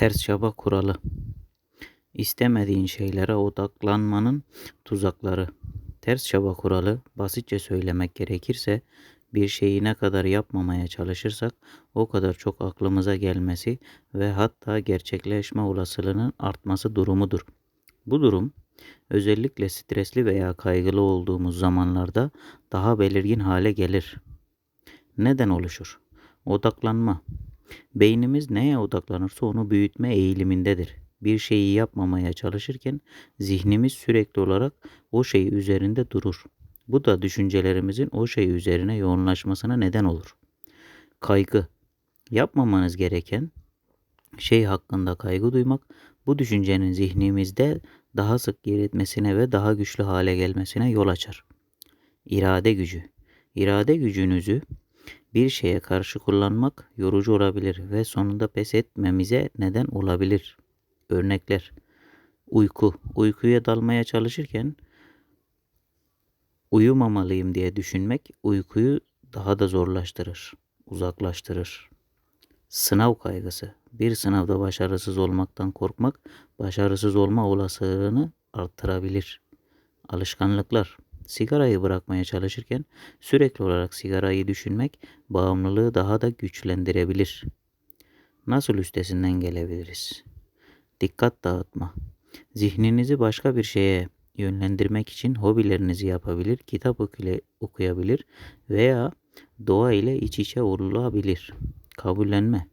Ters çaba kuralı. İstemediğin şeylere odaklanmanın tuzakları. Ters çaba kuralı basitçe söylemek gerekirse bir şeyi ne kadar yapmamaya çalışırsak o kadar çok aklımıza gelmesi ve hatta gerçekleşme olasılığının artması durumudur. Bu durum özellikle stresli veya kaygılı olduğumuz zamanlarda daha belirgin hale gelir. Neden oluşur? Odaklanma. Beynimiz neye odaklanırsa onu büyütme eğilimindedir. Bir şeyi yapmamaya çalışırken zihnimiz sürekli olarak o şey üzerinde durur. Bu da düşüncelerimizin o şey üzerine yoğunlaşmasına neden olur. Kaygı. Yapmamanız gereken şey hakkında kaygı duymak bu düşüncenin zihnimizde daha sık yer etmesine ve daha güçlü hale gelmesine yol açar. İrade gücü. İrade gücünüzü bir şeye karşı kullanmak yorucu olabilir ve sonunda pes etmemize neden olabilir. Örnekler. Uyku. Uykuya dalmaya çalışırken uyumamalıyım diye düşünmek uykuyu daha da zorlaştırır, uzaklaştırır. Sınav kaygısı. Bir sınavda başarısız olmaktan korkmak başarısız olma olasılığını arttırabilir. Alışkanlıklar. Sigarayı bırakmaya çalışırken sürekli olarak sigarayı düşünmek bağımlılığı daha da güçlendirebilir. Nasıl üstesinden gelebiliriz? Dikkat dağıtma. Zihninizi başka bir şeye yönlendirmek için hobilerinizi yapabilir, kitap okuyabilir veya doğa ile iç içe olabilir. Kabullenme.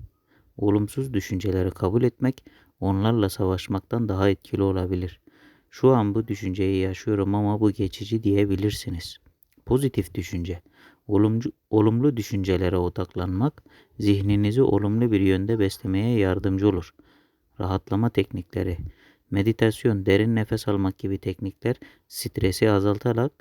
Olumsuz düşünceleri kabul etmek onlarla savaşmaktan daha etkili olabilir. Şu an bu düşünceyi yaşıyorum ama bu geçici diyebilirsiniz. Pozitif düşünce. Olumcu, olumlu düşüncelere odaklanmak zihninizi olumlu bir yönde beslemeye yardımcı olur. Rahatlama teknikleri. Meditasyon, derin nefes almak gibi teknikler stresi azaltarak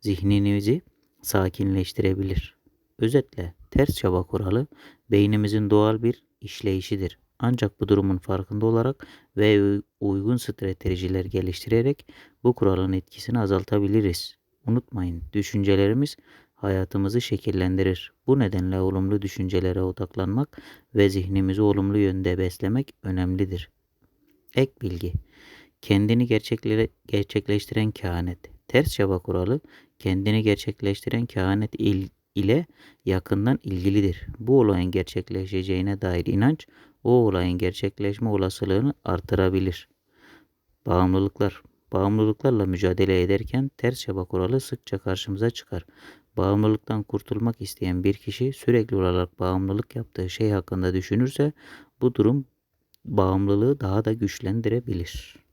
zihninizi sakinleştirebilir. Özetle ters çaba kuralı beynimizin doğal bir işleyişidir. Ancak bu durumun farkında olarak ve uygun stratejiler geliştirerek bu kuralın etkisini azaltabiliriz. Unutmayın, düşüncelerimiz hayatımızı şekillendirir. Bu nedenle olumlu düşüncelere odaklanmak ve zihnimizi olumlu yönde beslemek önemlidir. Ek bilgi. Kendini gerçekle- gerçekleştiren kehanet. Ters çaba kuralı kendini gerçekleştiren kehanet il- ile yakından ilgilidir. Bu olayın gerçekleşeceğine dair inanç o olayın gerçekleşme olasılığını artırabilir. Bağımlılıklar. Bağımlılıklarla mücadele ederken ters çaba kuralı sıkça karşımıza çıkar. Bağımlılıktan kurtulmak isteyen bir kişi sürekli olarak bağımlılık yaptığı şey hakkında düşünürse bu durum bağımlılığı daha da güçlendirebilir.